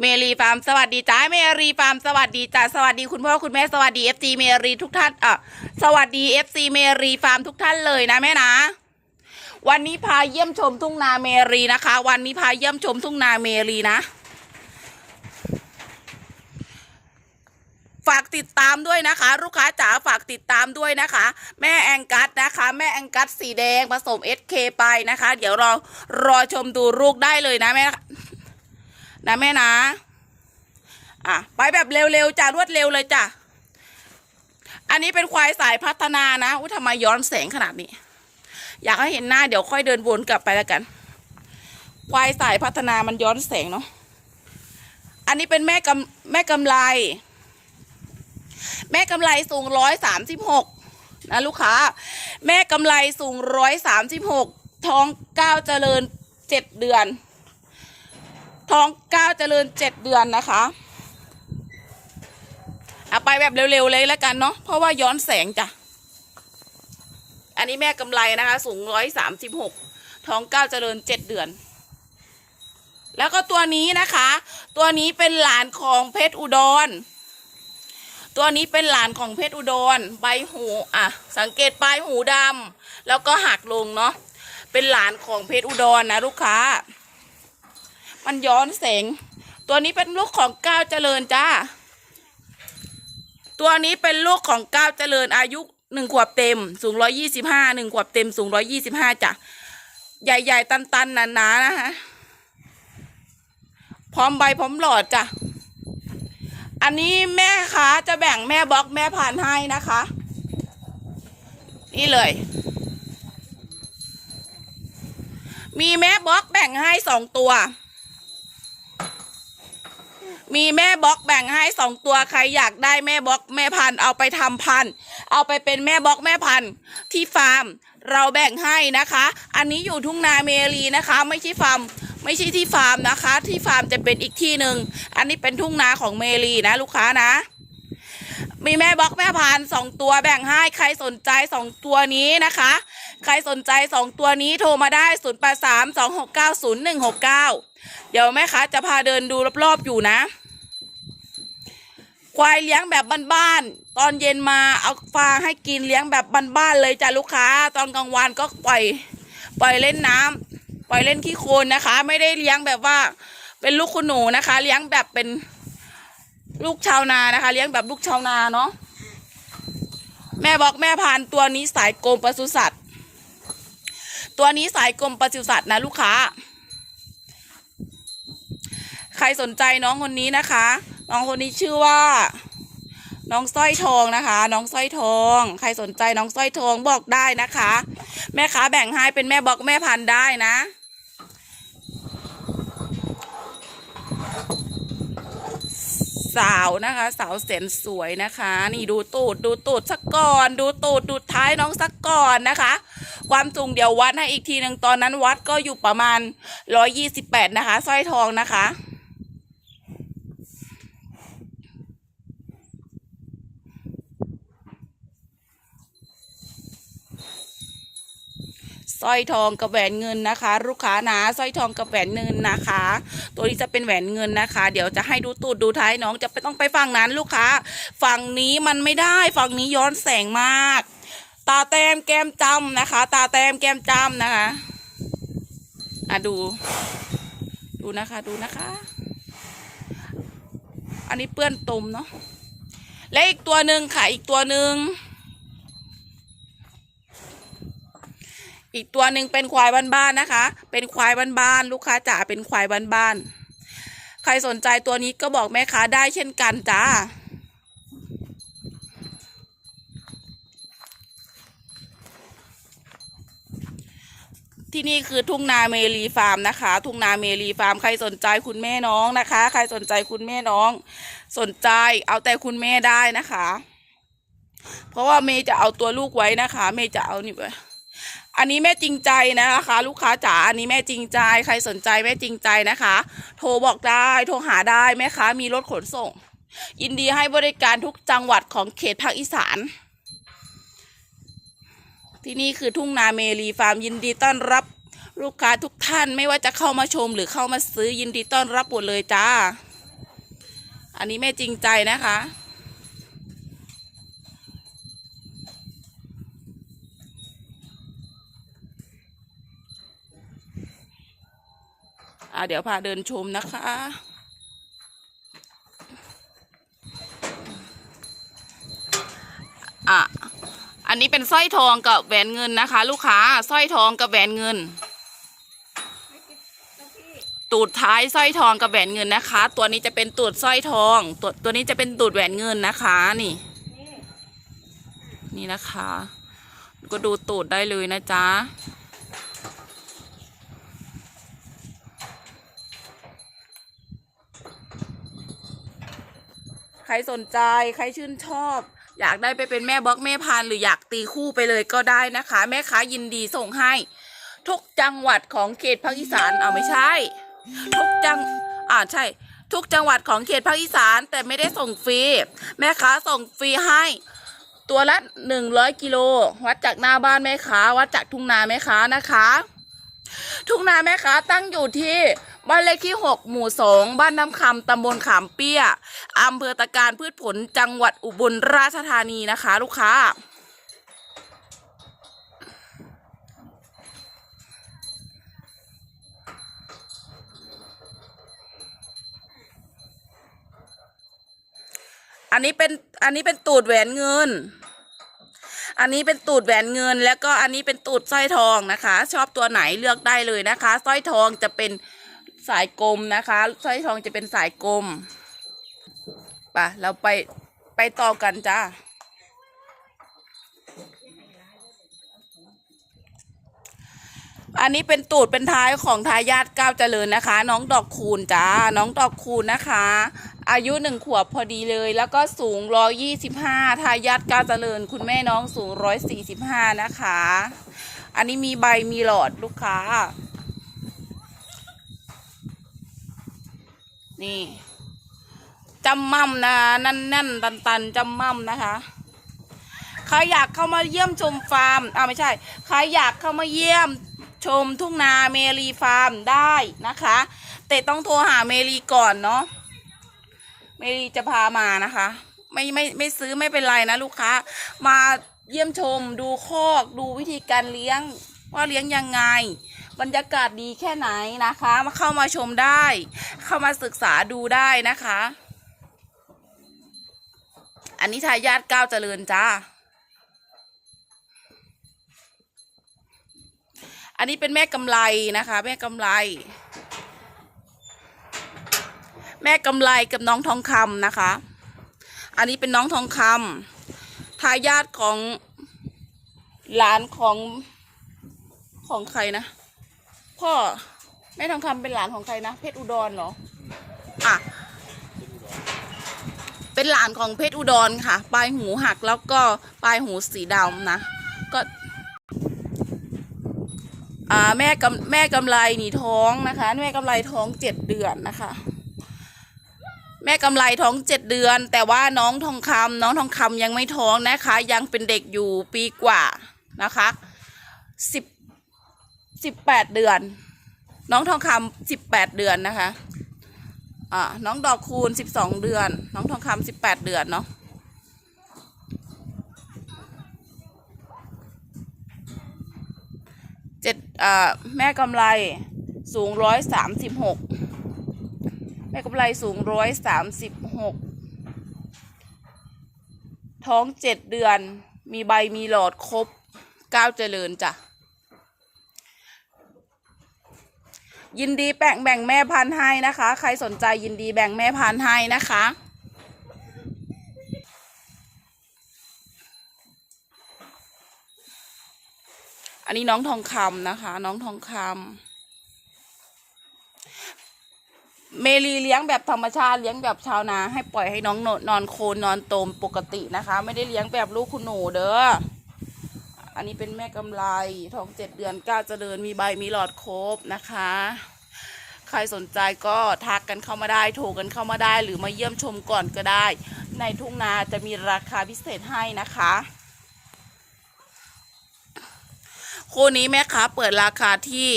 เมรีฟาร์มสวัสดีจ้าเมรีฟาร์มสวัสดีจ้าสวัสดีคุณพ่อคุณแม่สวัสดีเอฟซีเมรีทุกท่านอะสวัสดีเอฟซีเมรีฟาร์มทุกท่านเลยนะแม่นะ วันนี้พาเยี่ยมชมทุ่งนาเมรีนะคะ วันนี้พาเยี่ยมชมทุ่งนาเมรีนะ ฝากติดตามด้วยนะคะ ลูกค้าจ๋าฝากติดตามด้วยนะคะ แม่แองกัสนะคะ แม่แองกัสสีแดงผสม SK ไปนะคะ เดี๋ยวรอรอชมดูลูกได้เลยนะแม่ นะแม่นะ อะ ไปแบบเร็วๆจ้ะรวดเร็วเลยจ้ะ อันนี้เป็นควายสายพัฒนานะอุ้ยทำไมย้อนแสงขนาดนี้ อยากให้เห็นหน้าเดี๋ยวค่อยเดินวนกลับไปแล้วกัน ควายสายพัฒนามันย้อนแสงเนาะ อันนี้เป็นแม่กำแม่กำไรแม่กำไรสูงร้อยสามสิบหกนะลูกค้า แม่กำไรสูงร้อยสามสิบหกท้องเก้าเจริญเจ็ดเดือน ท้องเก้าวเจริญเจ็ดเดือนนะคะเอาไปแบบเร็วๆเลยแล้วกันเนาะเพราะว่าย้อนแสงจ้ะอันนี้แม่กำไรนะคะ สูงร้อยสามสิบหกท้องเก้าวเจริญเจ็ดเดือน แล้วก็ตัวนี้นะคะ ตัวนี้เป็นหลานของเพชรอุดร ตัวนี้เป็นหลานของเพชรอุดร ใบหูอะ สังเกตปลายหูดำแล้วก็หักลงเนาะเป็นหลานของเพชรอุดรนะลูกค้า มันย้อนแสง ตัวนี้เป็นลูกของก้าวเจริญจ้า ตัวนี้เป็นลูกของก้าวเจริญอายุหนึ่งขวบเต็ม สูงร้อยี่สิบห้าหนึ่งขวบเต็ม สูงร้อยี่สิบห้าจ้ะ ใหญ่ๆ ตันๆหนาๆนะคะพร้อมใบพร้อมหลอดจ้ะ อันนี้แม่ค้าจะแบ่งแม่บล็อกแม่พันให้นะคะ นี่เลย มีแม่บล็อกแบ่งให้สองตัว มีแม่บล็อกแบ่งให้สองตัวใครอยากได้แม่บล็อกแม่พันธุ์เอาไปทำพันธุ์เอาไปเป็นแม่บล็อกแม่พันธุ์ที่ฟาร์ม เราแบ่งให้นะคะ อันนี้อยู่ทุ่งนาเมรีนะคะ ไม่ใช่ฟาร์มไม่ใช่ที่ฟาร์มนะคะ ที่ฟาร์มจะเป็นอีกที่หนึ่งอันนี้เป็นทุ่งนาของเมรีนะลูกค้านะ มีแม่บล็อกแม่พันสองตัวแบ่งให้ใครสนใจสองตัวนี้นะคะ ใครสนใจสองตัวนี้โทรมาได้0 8 3 2 6 9 0 1 6 9เเดี๋ยวแม่ค้าจะพาเดินดูรอบๆอยู่นะ ควายเลี้ยงแบบบ้านๆตอนเย็นมาเอาฟางให้กินเลี้ยงแบบบ้านๆเลยจ้ะลูกค้า ตอนกลางวันก็ปล่อย ปล่อยเล่นน้ำปล่อยเล่นขี้โคลนนะคะ ไม่ได้เลี้ยงแบบว่า เป็นลูกคุณหนูนะคะ เลี้ยงแบบเป็นลูกชาวนานะคะ เลี้ยงแบบลูกชาวนาเนาะแม่บอกแม่พันตัวนี้สายกรมปศุสัตว์ ตัวนี้สายกรมปศุสัตว์นะลูกค้า รสนใจน้องคนนี้นะคะ น้องคนนี้ชื่อว่า น้องสร้อยทองนะคะ น้องสร้อยทอง ใครสนใจน้องสร้อยทองบอกได้นะคะ แม่ค้าแบ่งให้เป็นแม่บอกแม่พันได้นะสาวนะคะ สาวแสนสวยนะคะ นี่ดูตูดดูตูดสักก่อน ดูตูดดูท้ายน้องสักก่อนนะคะ ความสูงเดี๋ยววัดให้อีกทีหนึ่งตอนนั้นวัดก็อยู่ประมาณร้อยี่สิบแปดนะคะสร้อยทองนะคะ สร้อยทองกับแหวนเงินนะคะ ลูกค้านะสร้อยทองกับแหวนเงินนะคะ ตัวนี้จะเป็นแหวนเงินนะคะ เดี๋ยวจะให้ดูตูดดูท้ายน้องจะไปต้องไปฝั่งนั้นลูกค้า ฝั่งนี้มันไม่ได้ฝั่งนี้ย้อนแสงมาก ตาแต้มแก้มจำนะคะ ตาแต้มแก้มจำนะคะอะดู ดูนะคะดูนะคะ อันนี้เปื้อนตุ่มเนาะและอีกตัวหนึ่งค่ะอีกตัวหนึ่ง อีกตัวหนึ่งเป็นควายบ้านๆนะคะ เป็นควายบ้านๆลูกค้าจ๋าเป็นควายบ้านๆใครสนใจตัวนี้ก็บอกแม่ค้าได้เช่นกันจ้าที่นี่คือทุ่งนาเมรีฟาร์มนะคะ ทุ่งนาเมรีฟาร์มใครสนใจคุณแม่น้องนะคะ ใครสนใจคุณแม่น้อง สนใจเอาแต่คุณแม่ได้นะคะ เพราะว่าเมย์จะเอาตัวลูกไว้นะคะ เมย์จะเอานี่ไว้ อันนี้แม่จริงใจนะคะ ลูกค้าจ๋าอันนี้แม่จริงใจ ใครสนใจแม่จริงใจนะคะ โทรบอกได้โทรหาได้แม่ค้ามีรถขนส่ง ยินดีให้บริการทุกจังหวัดของเขตภาคอีสาน ที่นี่คือทุ่งนาเมรีฟาร์มยินดีต้อนรับลูกค้าทุกท่านไม่ว่าจะเข้ามาชมหรือเข้ามาซื้อยินดีต้อนรับหมดเลยจ้า อันนี้แม่จริงใจนะคะ อะเดี๋ยวพาเดินชมนะคะ อะ อันนี้เป็นสร้อยทองกับแหวนเงินนะคะ ลูกค้าสร้อยทองกับแหวนเงิน ตูดท้ายสร้อยทองกับแหวนเงินนะคะ ตัวนี้จะเป็นตูดสร้อยทองตัวตัวนี้จะเป็นตูดแหวนเงินนะคะนี่ นี่นะคะ ก็ดูตูดได้เลยนะจ๊ะ รสนใจใครชื่นชอบ อยากได้ไปเป็นแม่บล็อกแม่พันหรืออยากตีคู่ไปเลยก็ได้นะคะ แม่ค้ายินดีส่งให้ ทุกจังหวัดของเขตภาคอีสานเอาไม่ใช่ ทุกจังอ่าใช่ ทุกจังหวัดของเขตภาคอีสานแต่ไม่ได้ส่งฟรีแม่ค้าส่งฟรีให้ ตัวละหนึ่งร้อยกิโลวัดจากหน้าบ้านแม่ค้าวัดจากทุ่งนาแม่ค้านะคะ ทุ่งนาแม่ค้าตั้งอยู่ที่บ้านเลขที่ 6 หมู่ 2 บ้านน้ำคำตำบลขามเปี้ยอำเภอตะการพืชผลจังหวัดอุบลราชธานีนะคะ ลูกค้า อันนี้เป็นอันนี้เป็นตูดแหวนเงิน อันนี้เป็นตูดแหวนเงิน แล้วก็อันนี้เป็นตูดสร้อยทองนะคะ ชอบตัวไหนเลือกได้เลยนะคะสร้อยทองจะเป็นสายกลมนะคะสร้อยทองจะเป็นสายกลมไปะเราไปไปต่อกันจ้า อันนี้เป็นตูดเป็นท้ายของทายาทก้าวเจริญนะคะ น้องดอกคูณจ้า น้องดอกคูณนะคะ อายุหนึ่งขวบพอดีเลย แล้วก็สูงร้อยี่สิบห้าทายาทก้าวเจริญ คุณแม่น้องสูงร้อยสี่สิบห้านะคะ อันนี้มีใบมีหลอดลูกค้า นี่จำมั่มนะนั่นแน่นตันตันจำมั่มนะคะใครอยากเข้ามาเยี่ยมชมฟาร์มอ่าไม่ใช่ใครอยากเข้ามาเยี่ยม ชมทุ่งนาเมรีฟาร์มได้นะคะ แต่ต้องโทรหาเมรีก่อนเนาะเมรีจะพามานะคะ ไม่ไม่ไม่ซื้อไม่เป็นไรนะลูกค้า มาเยี่ยมชมดูคอกดูวิธีการเลี้ยงว่าเลี้ยงยังไง บรรยากาศดีแค่ไหนนะคะ มาเข้ามาชมได้ เข้ามาศึกษาดูได้นะคะ อันนี้ทายาทก้าวเจริญจ้า อันนี้เป็นแม่กำไรนะคะ แม่กำไร แม่กำไรกับน้องทองคำนะคะ อันนี้เป็นน้องทองคำทายาทของหลานของของใครนะ พ่อแม่ทองคำเป็นหลานของใครนะ เพชรอุดรเหรออะเป็นหลานของเพชรอุดรค่ะ ปลายหูหักแล้วก็ปลายหูสีดำนะ ก็ อ่าแม่กำแม่กำไรหนีท้องนะคะ แม่กำไรท้องเจ็ดเดือนนะคะ แม่กำไรท้องเจ็ดเดือน แต่ว่าน้องทองคำน้องทองคำยังไม่ท้องนะคะ ยังเป็นเด็กอยู่ปีกว่านะคะสิบสิบแปดเดือน น้องทองคำสิบแปดเดือนนะคะอ่าน้องดอกคูณสิบสองเดือน น้องทองคำสิบแปดเดือนเนาะ เจ็ดแม่กำไรสูงร้อยสามสิบหกแม่กำไรสูงร้อยสามสิบหกท้องเจ็ดเดือนมีใบมีหลอดครบก้าวเจริญจ้ะ ยินดีแบ่งแบ่งแม่พันธุ์ให้นะคะ ใครสนใจยินดีแบ่งแม่พันธุ์ให้นะคะ อันนี้น้องทองคำนะคะ น้องทองคำเมลีเลี้ยงแบบธรรมชาติเลี้ยงแบบชาวนา ให้ปล่อยให้น้องนอนโคนนอนโตมปกตินะคะ ไม่ได้เลี้ยงแบบลูกคุณหนูเด้ออันนี้เป็นแม่กำไรทองเจ็ดเดือนก้าเจริญมีใบมีหลอดครบนะคะ ใครสนใจก็ทักกันเข้ามาได้โทรกันเข้ามาได้ หรือมาเยี่ยมชมก่อนก็ได้ ในทุ่งนาจะมีราคาพิเศษให้นะคะ คู่นี้แม่ค้าเปิดราคาที่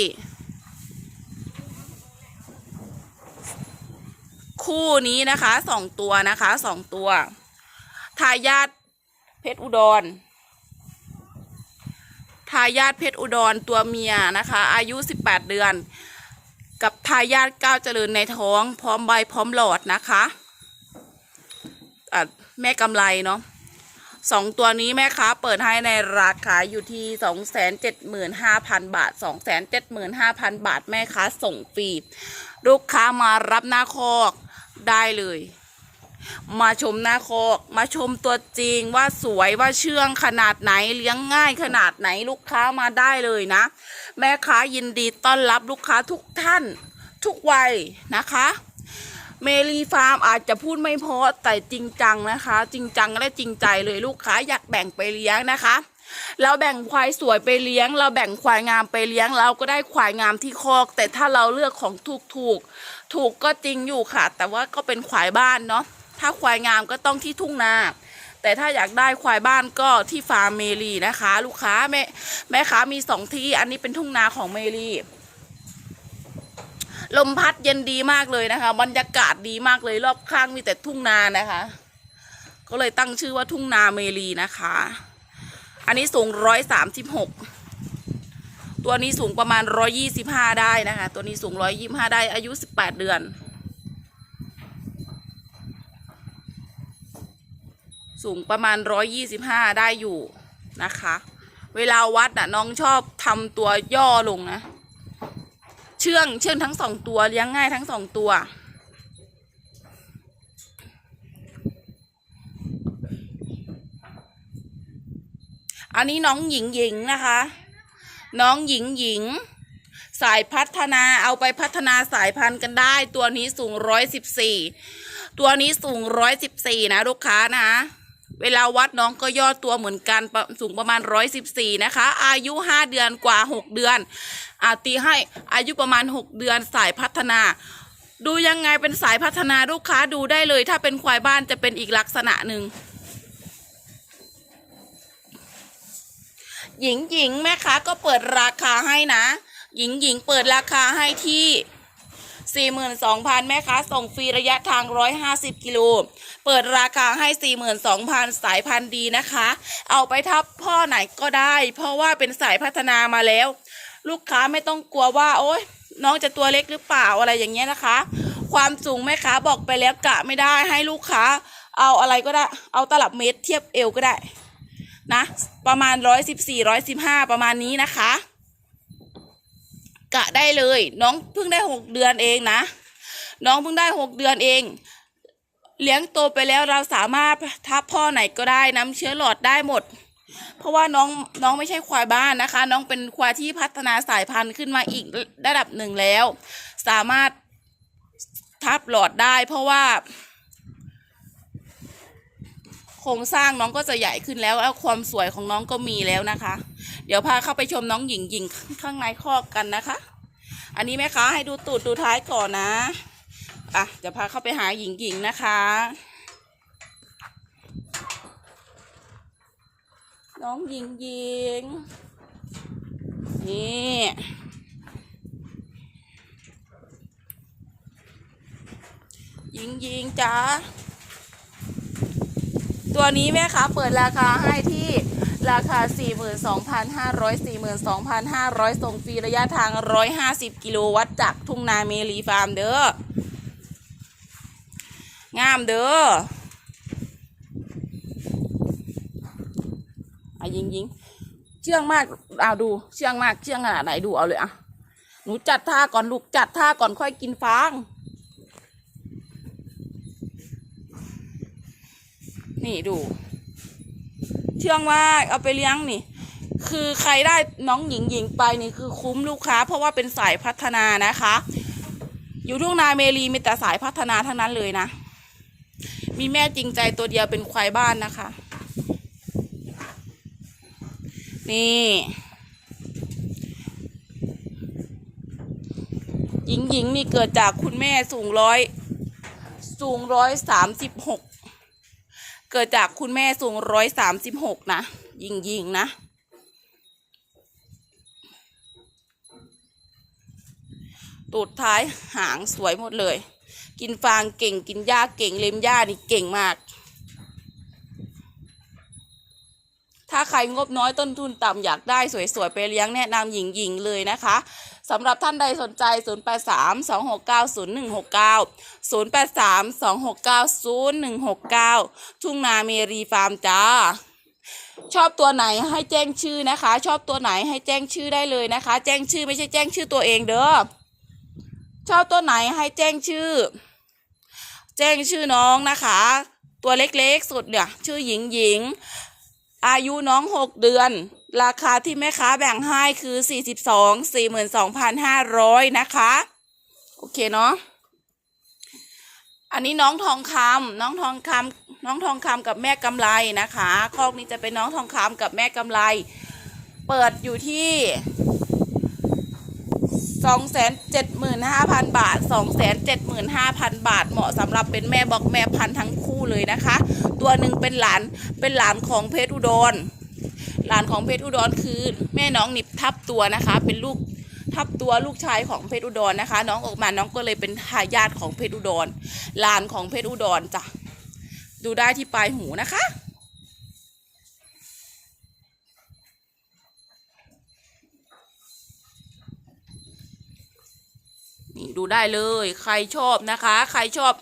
คู่นี้นะคะสองตัวนะคะสองตัว ทายาทเพชรอุดร ทายาทเพชรอุดรตัวเมียนะคะ อายุ 18 เดือน กับทายาทก้าวเจริญในท้อง พร้อมใบพร้อมหลอดนะคะะแม่กำไรเนาะ สองตัวนี้แม่ค้าเปิดให้ในราคาอยู่ที่275,000บาท275,000บาทแม่ค้าส่งฟรีลูกค้ามารับหน้าคอกได้เลย มาชมหน้าคอกมาชมตัวจริงว่าสวยว่าเชื่องขนาดไหนเลี้ยงง่ายขนาดไหนลูกค้ามาได้เลยนะ แม่ค้ายินดีต้อนรับลูกค้าทุกท่านทุกวัยนะคะ เมลีฟาร์มอาจจะพูดไม่เพราะแต่จริงจังนะคะ จริงจังและจริงใจเลยลูกค้าอยากแบ่งไปเลี้ยงนะคะ เราแบ่งควายสวยไปเลี้ยง เราแบ่งควายงามไปเลี้ยง เราก็ได้ควายงามที่คอก แต่ถ้าเราเลือกของถูกถูกถูกก็จริงอยู่ค่ะ แต่ว่าก็เป็นควายบ้านเนาะถ้าควายงามก็ต้องที่ทุ่งนาแต่ถ้าอยากได้ควายบ้านก็ที่ฟาร์มเมลีนะคะ ลูกค้าแม่แม่ค้ามีสองที่อันนี้เป็นทุ่งนาของเมลี ลมพัดเย็นดีมากเลยนะคะ บรรยากาศดีมากเลยรอบข้างมีแต่ทุ่งนานะคะ ก็เลยตั้งชื่อว่าทุ่งนาเมลีนะคะ อันนี้สูงร้อยสามสิบหกตัวนี้สูงประมาณร้อยี่สิบห้าได้นะคะ ตัวนี้สูงร้อยยี่ห้าได้อายุสิบแปดเดือน สูงประมาณร้อยี่สิบห้าได้อยู่นะคะ เวลาวัดน่ะน้องชอบทำตัวย่อลงนะ เชื่องเชื่องทั้งสองตัวเลี้ยงง่ายทั้งสองตัว อันนี้น้องหญิงหญิงนะคะ น้องหญิงหญิง สายพัฒนาเอาไปพัฒนาสายพันธุ์กันได้ ตัวนี้สูงร้อยสิบสี่ตัวนี้สูงร้อยสิบสี่นะลูกค้านะ เวลาวัดน้องก็ย่อตัวเหมือนกันสูงประมาณร้อยสิบสี่นะคะ อายุห้าเดือนกว่าหกเดือนอาตีให้อายุประมาณหกเดือนสายพัฒนา ดูยังไงเป็นสายพัฒนาลูกค้าดูได้เลย ถ้าเป็นควายบ้านจะเป็นอีกลักษณะหนึ่งหญิงหญิงแม่ค้าก็เปิดราคาให้นะ หญิงหญิงเปิดราคาให้ที่ 42,000 แม่ค้าส่งฟรีระยะทาง 150 กิโล เปิดราคาให้ 42,000 สายพันธุ์ดีนะคะ เอาไปทับพ่อไหนก็ได้ เพราะว่าเป็นสายพัฒนามาแล้ว ลูกค้าไม่ต้องกลัวว่า โอ๊ยน้องจะตัวเล็กหรือเปล่าอะไรอย่างเงี้ยนะคะ ความสูงแม่ค้าบอกไปแล้วกะไม่ได้ให้ลูกค้า เอาอะไรก็ได้ เอาตลับเมตรเทียบเอวก็ได้นะ ประมาณร้อยสิบสี่ร้อยสิบห้าประมาณนี้นะคะ กะได้เลย น้องเพิ่งได้หกเดือนเองนะ น้องเพิ่งได้หกเดือนเอง เลี้ยงโตไปแล้วเราสามารถทับพ่อไหนก็ได้น้ำเชื้อหลอดได้หมด เพราะว่าน้องน้องไม่ใช่ควายบ้านนะคะ น้องเป็นควายที่พัฒนาสายพันธุ์ขึ้นมาอีกระดับหนึ่งแล้ว สามารถทับหลอดได้ เพราะว่าโครงสร้างน้องก็จะใหญ่ขึ้นแล้วแล้วความสวยของน้องก็มีแล้วนะคะ เดี๋ยวพาเข้าไปชมน้องหญิงหญิงข้างในคอกกันนะคะ อันนี้แม่ค้าให้ดูตูดดูท้ายก่อนนะอะเดี๋ยวพาเข้าไปหาหญิงหญิงนะคะ น้องหญิงหญิงนี่หญิงหญิงจ้าตัวนี้แม่ค้าเปิดราคาให้ที่ ราคา 42,500 42,500 ส่งฟรีระยะทาง 150 กิโลวัตต์จากทุ่งนาเมลีฟาร์มเด้อ งามเด้ออะยิงยิงเชื่องมากเอาดู เชื่องมาก เชื่องขนาดไหนดูเอาเลยอะ หนูจัดท่าก่อนลูกจัดท่าก่อนค่อยกินฟางนี่ดู เชื่องมาเอาไปเลี้ยงนี่ คือใครได้น้องหญิงหญิงไปนี่คือคุ้มลูกค้า เพราะว่าเป็นสายพัฒนานะคะ อยู่ทุ่งนาเมรีมีแต่สายพัฒนาทั้งนั้นเลยนะ มีแม่จริงใจตัวเดียวเป็นควายบ้านนะคะ นี่หญิงหญิงนี่เกิดจากคุณแม่สูงร้อยสูงร้อยสามสิบหก เกิดจากคุณแม่สูงร้อยสามสิบหกนะ ยิงยิงนะ ตูดท้ายหางสวยหมดเลย กินฟางเก่งกินหญ้าเก่งเล็มหญ้านี่เก่งมาก ถ้าใครงบน้อยต้นทุนต่ำอยากได้สวยๆไปเลี้ยงแนะนำหญิงๆเลยนะคะ สำหรับท่านใดสนใจ 083 269 0169 083 269 0169 ทุ่งนาเมรีฟาร์มจ้า ชอบตัวไหนให้แจ้งชื่อนะคะ ชอบตัวไหนให้แจ้งชื่อได้เลยนะคะ แจ้งชื่อไม่ใช่แจ้งชื่อตัวเองเด้อชอบตัวไหนให้แจ้งชื่อ แจ้งชื่อน้องนะคะ ตัวเล็กๆสุดเนี่ย ชื่อหญิงหญิง อายุน้องหกเดือน ราคาที่แม่ค้าแบ่งให้คือสี่สิบสองสี่หมื่นสองพันห้าร้อยนะคะ โอเคเนาะอันนี้น้องทองคำน้องทองคำน้องทองคำกับแม่กำไรนะคะคอกนี้จะเป็นน้องทองคำกับแม่กำไร เปิดอยู่ที่สองแสนเจ็ดหมื่นห้าพันบาทสองแสนเจ็ดหมื่นห้าพันบาท เหมาะสำหรับเป็นแม่บอกแม่พันทั้งคู่ เลยนะคะ ตัวหนึ่งเป็นหลานเป็นหลานของเพชรอุดร หลานของเพชรอุดรคือแม่น้องหนิบทับตัวนะคะ เป็นลูกทับตัวลูกชายของเพชรอุดรนะคะ น้องออกมาน้องก็เลยเป็นทายาทของเพชรอุดรหลานของเพชรอุดรจ้ะดูได้ที่ปลายหูนะคะนี่ดูได้เลย ใครชอบนะคะ ใครชอบ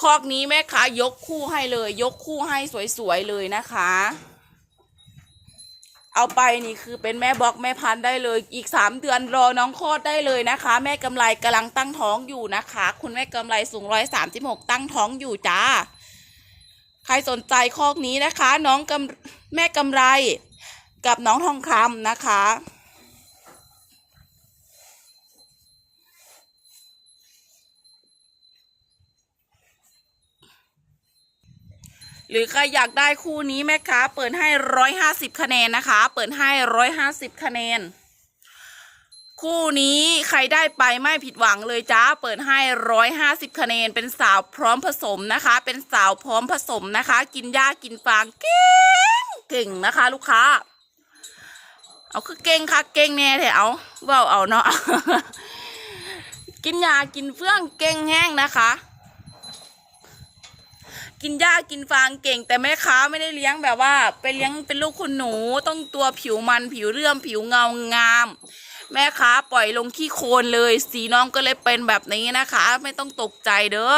คอกนี้แม่ค้ายกคู่ให้เลย ยกคู่ให้สวยๆเลยนะคะ เอาไปนี่คือเป็นแม่บล็อกแม่พันธุ์ได้เลย อีกสามเดือนรอน้องคลอดได้เลยนะคะ แม่กำไรกำลังตั้งท้องอยู่นะคะ คุณแม่กำไรสูงร้อยสามสิบหกตั้งท้องอยู่จ้า ใครสนใจคอกนี้นะคะ น้องกำแม่กำไรกับน้องทองคำนะคะ หรือใครอยากได้คู่นี้แม่ค้าเปิดให้ร้อยห้าสิบคะแนนนะคะ เปิดให้ร้อยห้าสิบคะแนน คู่นี้ใครได้ไปไม่ผิดหวังเลยจ้า เปิดให้ร้อยห้าสิบคะแนน เป็นสาวพร้อมผสมนะคะ เป็นสาวพร้อมผสมนะคะ กินหญ้ากินฟางเก่งเก่งนะคะ ลูกค้า เอาคือเก่งค่ะเก่งแน่แถวว่าเอาเนาะกินยากินเฟื่องเก่งแห้งนะคะ กินหญ้ากินฟางเก่ง แต่แม่ค้าไม่ได้เลี้ยงแบบว่า ไปเลี้ยงเป็นลูกคุณหนูต้องตัวผิวมันผิวเรื่อมผิวเงางาม แม่ค้าปล่อยลงขี้โคลนเลย สีน้องก็เลยเป็นแบบนี้นะคะ ไม่ต้องตกใจเด้อ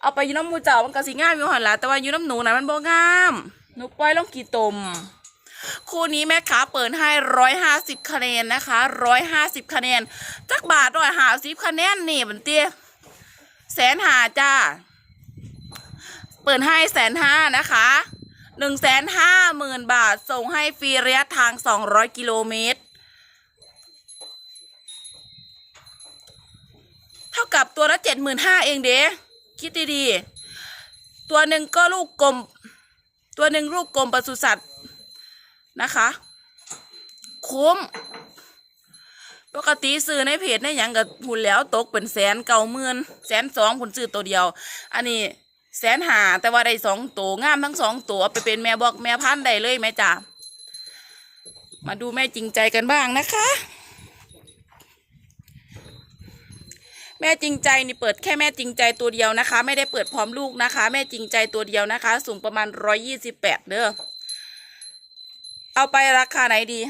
เอาไปยูน้ำมูเจ้ามันก็สีงามอยู่หันละแต่ว่ายูน้ำหนูนะมันบ่งามหนูปล่อยลงกี่ตมคู่นี้แม่ค้าเปิดให้ร้อยห้าสิบคะแนนนะคะร้อยห้าสิบคะแนนจักบาทร้อยห้าสิบคะแนนนี่บันเตี้ยแสนหาจ้า เปิดให้แสนห้านะคะหนึ่งแสนห้าหมื่นบาท ส่งให้ฟรีระยะทางสองร้อยกิโลเมตร เท่ากับตัวละเจ็ดหมื่นห้าเองเด้คิดดีๆ ตัวหนึ่งก็ลูกกลม ตัวหนึ่งลูกกลมปศุสัตว์นะคะ คุ้ม ปกติซื้อในเพจในหยังกับหุ่นแล้วตกเป็นแสนเก้าหมื่นแสนสองผลซื้อตัวเดียว อันนี้ แสนหาแต่ว่าได้สองตัวงามทั้งสองตัวไปเป็นแม่บอกแม่พันธุ์ได้เลยแม่จ๋ามาดูแม่จริงใจกันบ้างนะคะ แม่จริงใจนี่เปิดแค่แม่จริงใจตัวเดียวนะคะ ไม่ได้เปิดพร้อมลูกนะคะ แม่จริงใจตัวเดียวนะคะ สูงประมาณร้อยยี่สิบแปดเด้อเอาไปราคาไหนดี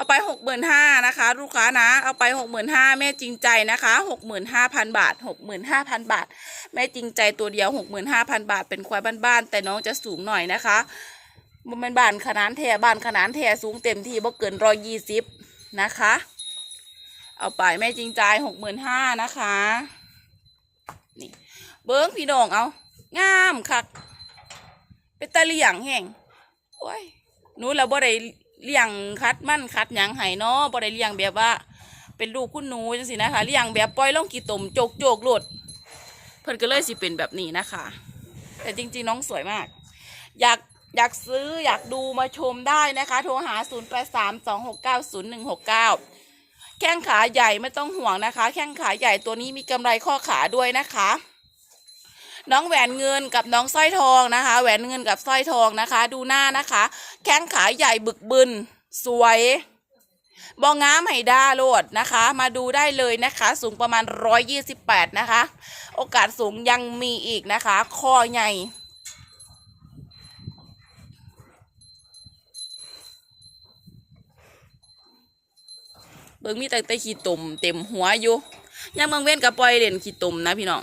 เอาไปหกหมื่นห้านะคะ ลูกค้านะ เอาไปหกหมื่นห้าแม่จริงใจนะคะหกหมื่นห้าพันบาทหกหมื่นห้าพันบาท แม่จริงใจตัวเดียวหกหมื่นห้าพันบาท เป็นควายบ้านๆแต่น้องจะสูงหน่อยนะคะมันเป็นบ้านขนานแท่บ้านขนานแท่สูงเต็มที่บ่เกินร้อยยี่สิบนะคะ เอาไปแม่จริงใจหกหมื่นห้านะคะนี่เบิ้งพี่น้องเอางามคักเป็นตะเลี่ยงแห้งโอ้ยหนูเราบ่ได้ เลี้ยงคัดมั่นคัดหยังไห้เนาะบ่ได้เลี้ยงแบบว่า เป็นลูกคุณหนูจังสินะคะเลี้ยงแบบปล่อยลงกี่ตมโจกโจกโลดเพิ่นก็เลยสิเป็นแบบนี้นะคะ แต่จริง ๆ น้องสวยมาก อยากอยากซื้ออยากดูมาชมได้นะคะ โทรหา 0 8 3 2 6 9 0 1 6 9 แข้งขาใหญ่ไม่ต้องห่วงนะคะ แข้งขาใหญ่ตัวนี้มีกำไรข้อขาด้วยนะคะ น้องแหวนเงินกับน้องสร้อยทองนะคะ แหวนเงินกับสร้อยทองนะคะ ดูหน้านะคะ แข้งขาใหญ่บึกบึน สวยบองงามไฮดาโลดนะคะ มาดูได้เลยนะคะ สูงประมาณ 128 นะคะ โอกาสสูงยังมีอีกนะคะ คอใหญ่เบิ่งมีแต่แต่ขี้ตุ่มเต็มหัวอยู่ยังเมืองเว้นกับปล่อยเล่นขี้ตุ่มนะพี่น้อง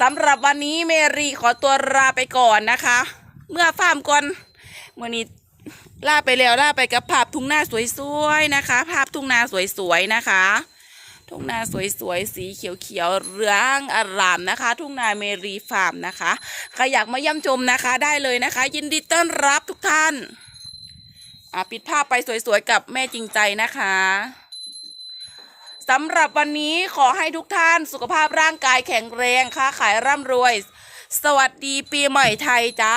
สำหรับวันนี้เมรีขอตัวลาไปก่อนนะคะ เมื่อฟาร์มก่อนเมื่อนี้ลาไปแล้วลาไปกับภาพทุ่งนาสวยๆนะคะ ภาพทุ่งนาสวยๆนะคะ ทุ่งนาสวยๆสีเขียวๆเหลืองอารามนะคะ ทุ่งนาเมรีฟาร์มนะคะใครอยากมาเย่ำชมนะคะได้เลยนะคะ ยินดีต้อนรับทุกท่านอะปิดภาพไปสวยๆกับแม่จริงใจนะคะ สำหรับวันนี้ขอให้ทุกท่านสุขภาพร่างกายแข็งแรงค้าขายร่ำรวย สวัสดีปีใหม่ไทยจ้า